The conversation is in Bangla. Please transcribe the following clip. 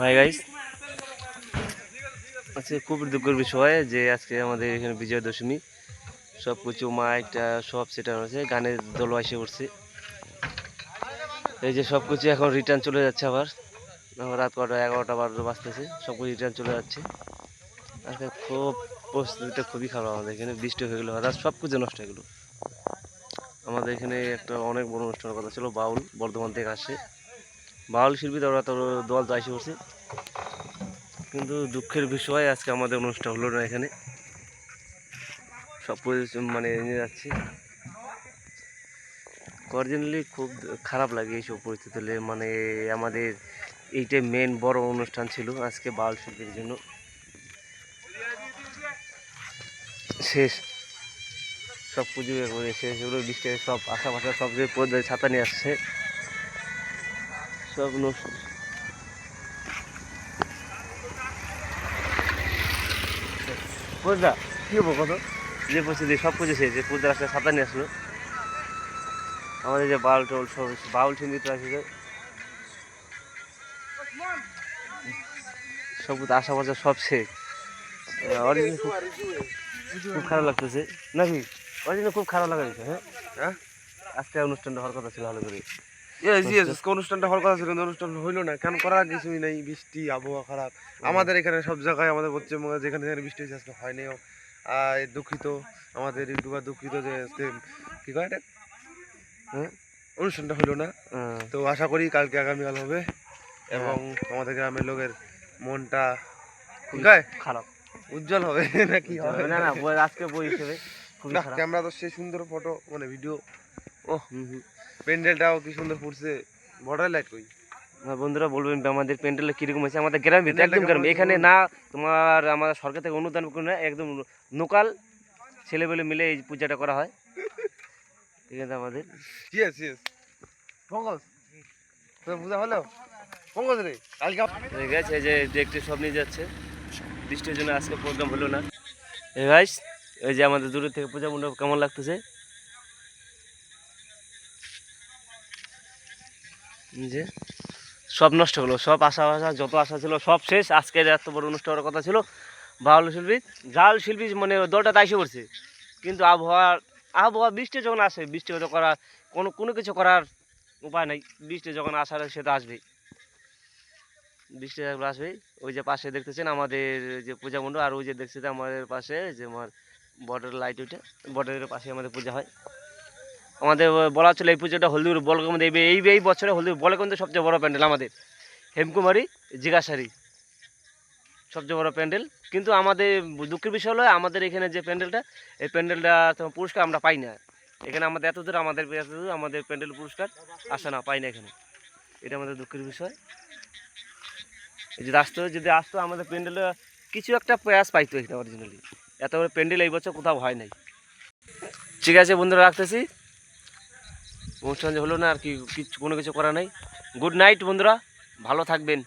হাই গাইস আজকে খুব দুঃখের বিষয় যে আজকে আমাদের এখানে বিজয় দশমী সব কিছু মাইকটা সব সেটা হয়েছে গানের দল এসে উঠছে এই যে সব কিছু এখন রিটার্ন চলে যাচ্ছে আবার। রাত কটা, এগারোটা, বারোটা বাজতেছে সব কিছু রিটার্ন চলে যাচ্ছে। আজকে খুব পরিস্থিতিটা খুবই খারাপ আমাদের এখানে, বৃষ্টি হয়ে গেলো হঠাৎ সব কিছু নষ্ট হয়ে গেলো। আমাদের এখানে একটা অনেক বড় অনুষ্ঠানের কথা ছিল, বাউল বর্ধমান থেকে আসে। বাউল শিল্পী ওরা তো দল এসে উঠছে কিন্তু দুঃখের বিষয়, আজকে আমাদের অনুষ্ঠান হলো না এখানে। সব মানে নিয়ে যাচ্ছি। অরিজিনালি খুব খারাপ লাগে এইসব পরিস্থিতি হলে। মানে আমাদের এইটাই মেন বড় অনুষ্ঠান ছিল আজকে বাউল শিল্পীর জন্য। শেষ। সব পুজো করে শেষ। এগুলো বৃষ্টি সব আশাপাশা সব যে ছাতা নিয়ে আসছে। সব নষ্ট। পূজা কি হব কত? যে পরিস্থিতি সব কিছু শেষ যে পূজার আসলে ছাতা নিয়ে আসলো। আমাদের যে বাউল টোল সব বাউল ঠিন্দিত আছে যে। সব কিছু আশাপাশা সব শেষ। অরিজিনাল খুব খারাপ লাগতেছে। নাকি? অরিজিনাল খুব খারাপ লাগা দিচ্ছে হ্যাঁ? হ্যাঁ? আজকে অনুষ্ঠানটা হওয়ার কথা ছিল ভালো করে। অনুষ্ঠানটা হওয়ার কথা ছিল অনুষ্ঠান হইল না। কেন করার কিছুই নেই বৃষ্টি আবহাওয়া খারাপ। আমাদের এখানে সব জায়গায় আমাদের পশ্চিমবঙ্গে যেখানে যেখানে বৃষ্টি হয়েছে আজকে হয়নিও আর দুঃখিত। আমাদের ইউটিউবার দুঃখিত যে কি কয় এটা? হ্যাঁ? অনুষ্ঠানটা হইল না। তো আশা করি কালকে আগামীকাল হবে। এবং আমাদের গ্রামের লোকের মনটা খারাপ। উজ্জ্বল হবে নাকি হবে? না না আজকে বই হিসেবে ক্যামেরা তো সেই সুন্দর ফটো মানে ভিডিও ও। প্যান্ডেলটাও কি সুন্দর ফুটছে। বর্ডার লাইট কই বন্ধুরা বলবেন আমাদের প্যান্ডেলে কীরকম হয়েছে? আমাদের গ্রামের ভিতরে একদম গ্রাম। এখানে না তোমার আমাদের সরকার থেকে অনুদান করে না একদম লোকাল ছেলেবেলে মিলে এই পূজাটা করা হয়। এখানে আমাদের। ইয়েস ইয়েস পঙ্কজ তোর পূজা হলো? পঙ্কজ রে কালকে গেছে এই যে দেখতে সব নিয়ে যাচ্ছে। বৃষ্টির জন্য আজকে প্রোগ্রাম হলো না। এই গাইস এই যে আমাদের দূরের থেকে পূজা মণ্ডপ কেমন লাগতেছে? যে। সব নষ্ট হলো, সব আশা আশা, যত আশা ছিল সব শেষ। আজকের এত বড় অনুষ্ঠান হওয়ার কথা ছিল। বাউল শিল্পী, জাল শিল্পী মানে দলটা তাইসে পড়ছে কিন্তু আবহাওয়া আবহাওয়া বৃষ্টি যখন আসে, বৃষ্টি হতে করার কোনো কোনো কিছু করার উপায় নেই। বৃষ্টি যখন আসার সে তো আসবেই। বৃষ্টি একবার আসবেই, ওই যে পাশে দেখতেছেন আমাদের যে পূজা মণ্ডপ, আর ওই যে দেখছেন আমাদের পাশে যে আমার বর্ডার লাইট ওইটা, বর্ডারের পাশে আমাদের পূজা হয়। আমাদের বলা ছিল এই পুজোটা হলদির বলকের মধ্যে এই এই বছরে হলদির বলকের মধ্যে সবচেয়ে বড় প্যান্ডেল আমাদের। হেমকুমারী, জিগাসারি সবচেয়ে বড় প্যান্ডেল। কিন্তু আমাদের দুঃখের বিষয় হলো, আমাদের এখানে যে প্যান্ডেলটা, এই প্যান্ডেলটা পুরস্কার আমরা পাই না। এখানে আমাদের এত দূর, আমাদের এত দূর, আমাদের প্যান্ডেল পুরস্কার আসে না, পাই না এখানে। এটা আমাদের দুঃখের বিষয়। যদি আসতো যদি আসতো, আমাদের প্যান্ডেলে কিছু একটা প্রয়াস পাইতো এখানে অরিজিনালি এত বড় প্যান্ডেল এই বছর কোথাও হয় নাই। ঠিক আছে বন্ধুরা, রাখতেছি। অনুষ্ঠান হলো না আর কি, কিছু কোনো কিছু করা নাই। গুড নাইট বন্ধুরা, ভালো থাকবেন।